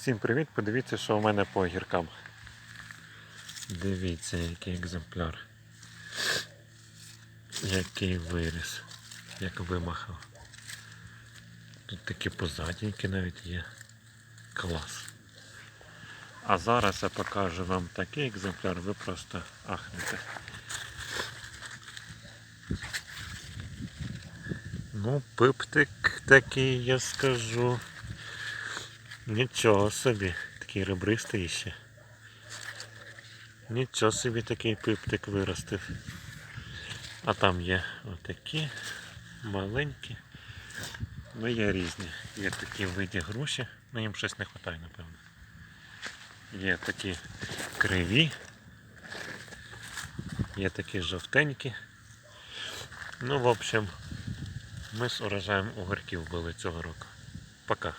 Всім привіт! Подивіться, що у мене по огіркам. Дивіться, який екземпляр. Який виріс. Як вимахав. Тут такі позадіньки навіть є. Клас. А зараз я покажу вам такий екземпляр, ви просто ахнете. Ну, пиптик такий, я скажу. Нічого собі, такий ребристий ще. Нічого собі такий пиптик виростив. А там є отакі маленькі. Ну є різні. Є такі виді груші, ну їм щось не вистачає, напевно. Є такі криві. Є такі жовтенькі. Ну, в общем, ми з урожаєм огірків були цього року. Пока.